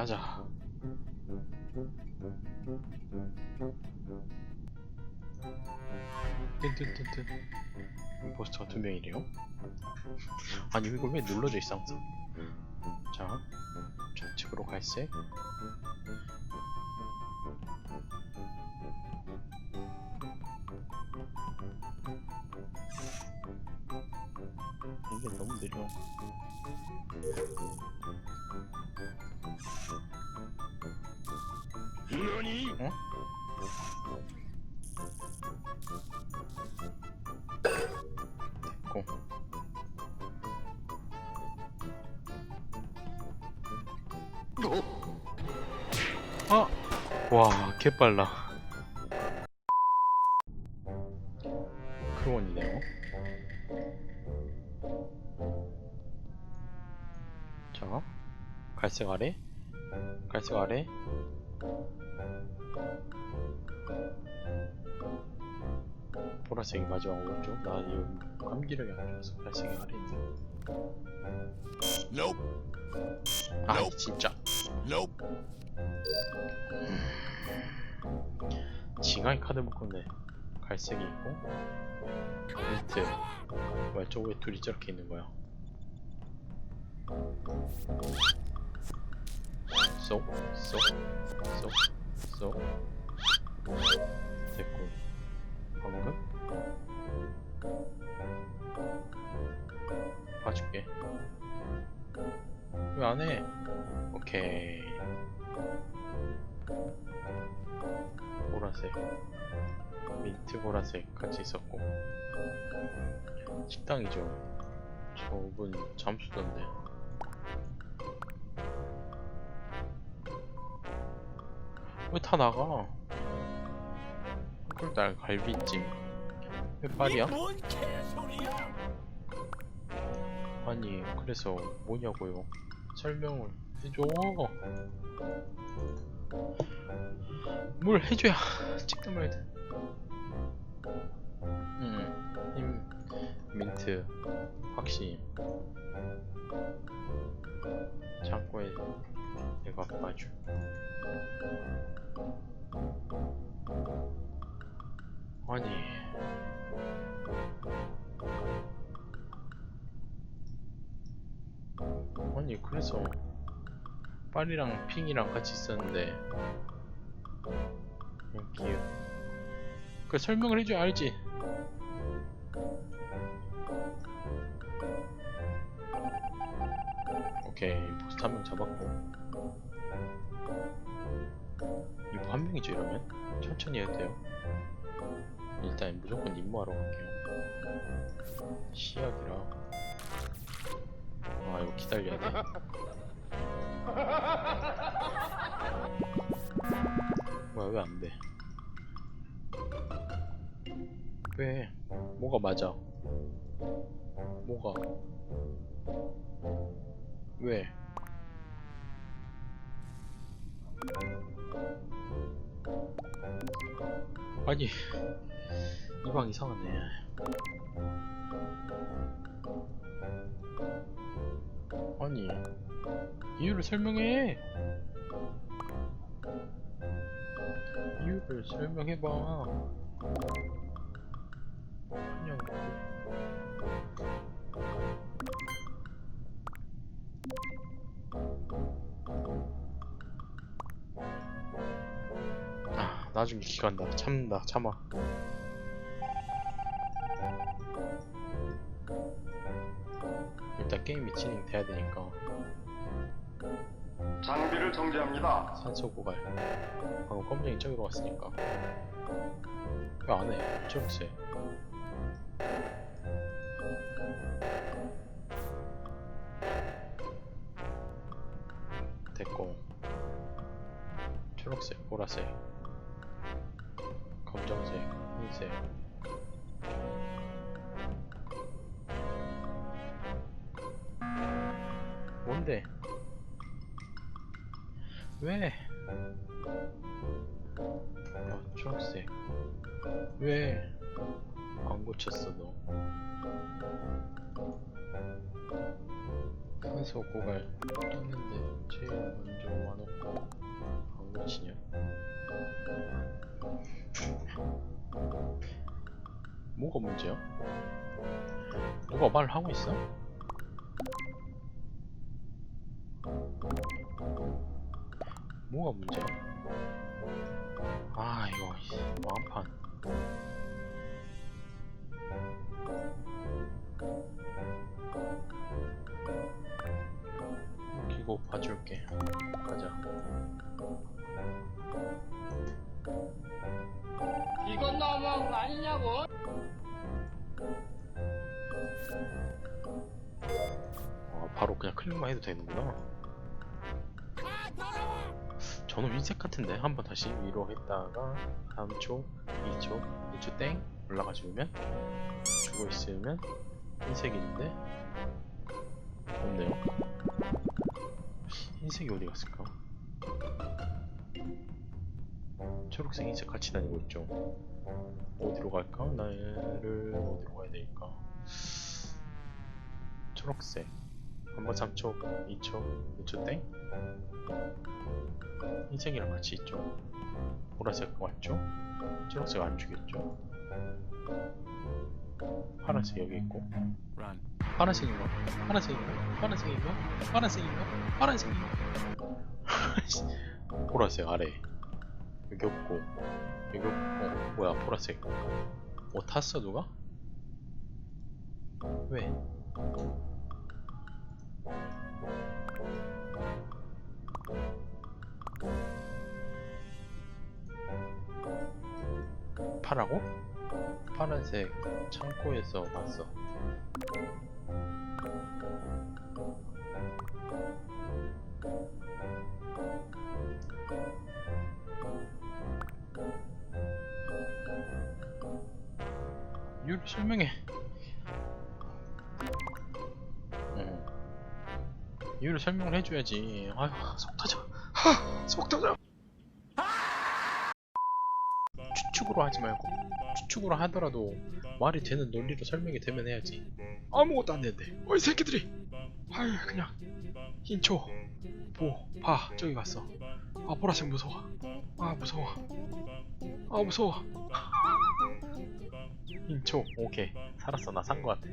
가자. 뜬뜬뜬뜬. 임포스터가 두 명이래요? 아니 이걸 왜 눌러져 있어 항상? 자, 좌측으로 갈색. 이게 너무 느려. 응? 됐고. 아! 와, 개빨라. 크론이네요. 자, 갈색 아래, 갈색 아래. 보라색이 마지막 오른쪽. 나 이거 감기력이 안 좋아서 갈색이 아래 있네. Nope. 아, Nope. 진짜. Nope. 지강이 카드 묶었네. 갈색이 있고, 밑에. 뭐야, 저왜 둘이 저렇게 있는 거야? 쏙, 쏙, 쏙, 쏙. 됐고. 방금? 봐줄게. 왜 안 해? 오케이. 보라색. 민트 보라색 같이 있었고. 식당이죠. 저분 잠수던데. 왜 다 나가? 꿀달 갈비찜. 왜 빨이야? 뭔 개소리야? 아니 그래서 뭐냐고요 설명을 해줘 뭘 해줘야 찍든 말든 음 임, 민트 확신 창고에 내가 봐줘 아니. 아니 그래서 빨이랑 핑이랑 같이 있었는데. 여기. 그 설명을 해줘야 알지. 오케이 보스 한 명 잡았고. 이거 한 명이죠 이러면? 천천히 해도 돼요 일단 무조건 임무하러 갈게요 시약이라 아 이거 기다려야 돼. 뭐야 왜 안 돼? 왜? 뭐가 맞아? 뭐가? 왜? 아니 이방 이상하네. 아니 이유를 설명해. 이유를 설명해봐. 그냥 아 나중에 기간다 참는다 참아 게임이 진행돼야 되니까. 장비를 정지합니다. 산소 고갈 방금 검정이 저기로 왔으니까. 왜 안 해? 초록색 됐고. 초록색 보라색 뭔데 왜? 아, 초록색. 왜? 안 고쳤어, 너. 산소 고갈 떴는데. 제일 먼저 와놓고 안 고치냐? 뭐가 문제야? 누가 말을 하고 있어? 뭐가 문제야? 아 이거 마음판 기고 봐줄게 가자 이건 너무한 거 아니냐고? 아 바로 그냥 클릭만 해도 되는구나 저는 흰색 같은데? 한번 다시 위로 했다가 3초 2초 1초 땡 올라가 주면 주고 있으면 흰색인데? 없네요. 흰색이 어디 갔을까? 초록색 흰색 같이 다니고 있죠. 어디로 갈까? 나를 어디로 가야 될까? 초록색 한번 3초 2초 1초 땡 흰색이랑 같이 있죠 보라색 맞죠? 초록색 안 주겠죠? 파란색 여기 있고. 파란색인가? 파란색인가? 파란색인가? 파란색인가? 파란색인가? 보라색 아래 여기 없고 여기 없고 어, 뭐야 보라색 뭐 탔어 누가? 왜? 파라고? 파란색 창고에서 봤어 이유를 설명해. 어. 이유를 설명을 해줘야지. 아휴, 속 터져. 하, 속 터져. 추측으로 하지 말고 추측으로 하더라도 말이 되는 논리로 설명이 되면 해야지. 아무것도 안 되는데. 어이 새끼들이. 아유 그냥 흰초 보봐 저기 갔어. 아 보라색 무서워. 아 무서워. 아 무서워. 흰초 오케이 살았어 나 산 거 같아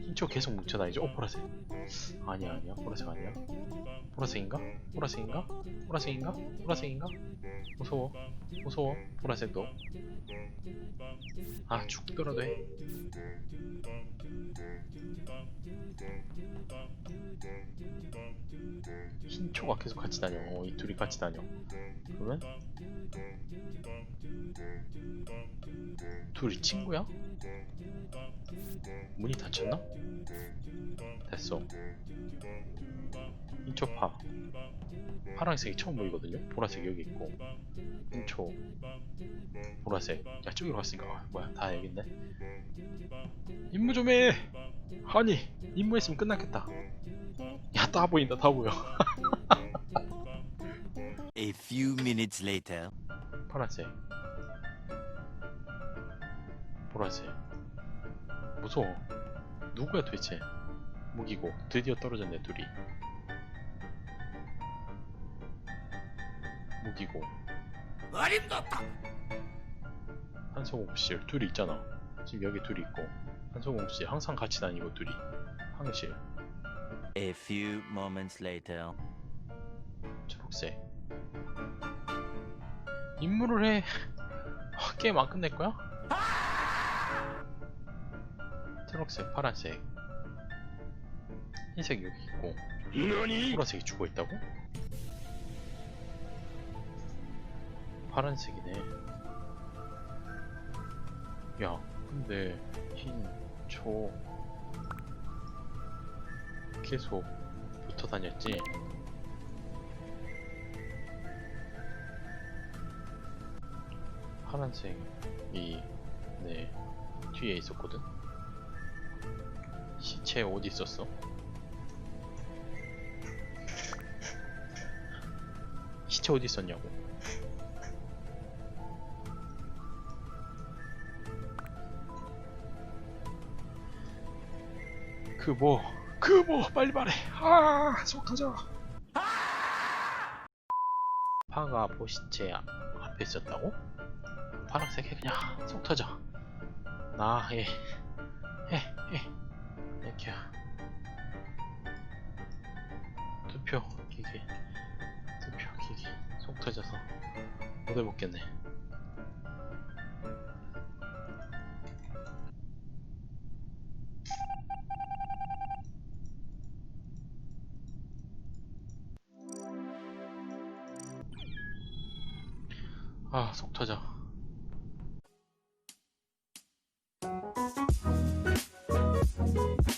흰초 계속 뭉쳐다니죠? 어 보라색 아니야 아니야 보라색 아니야 보라색인가? 보라색인가? 보라색인가? 보라색인가? 무서워 무서워 보라색도 아 죽더라도 해 흰초가 계속 같이 다녀 어, 이 둘이 같이 다녀 그러면 둘이 친구야? 문이 닫혔나? 됐어. 인초파. 파란색이 처음 보이거든요? 보라색 여기 있고. 인초. 보라색. 야, 저기로 갔으니까. 아, 뭐야, 다 있네. 임무 좀 해! 아니, 임무 했으면 끝났겠다. 야, 다 보인다, 다 보여. A few minutes later. 파란색. 보라색. 무서워. 누구야 도대체? 무기고 드디어 떨어졌네 둘이. 무기고 어림도다. 한소공실 둘이 있잖아. 지금 여기 둘이 있고 한소공실 항상 같이 다니고 둘이 항실 A few moments later. 초록색. 임무를 해. 아, 게임 안 끝낼 거야? 초록색, 파란색, 흰색 여기 있고 보라색이 죽어 있다고? 파란색이네. 야, 근데 흰, 초 계속 붙어 다녔지? 파란색이 네 뒤에 있었거든. 시체 어디 있었어? 시체 어디 있었냐고. 그 뭐, 그 뭐, 빨리 말해. 아, 속 터져. 파가 보시체 앞- 앞에 있었다고? 파란색에 그냥 속 터져. 나, 예. 예, 예. 이렇게야. 투표 기기. 투표 기기. 속 터져서 못 해먹겠네. Bye.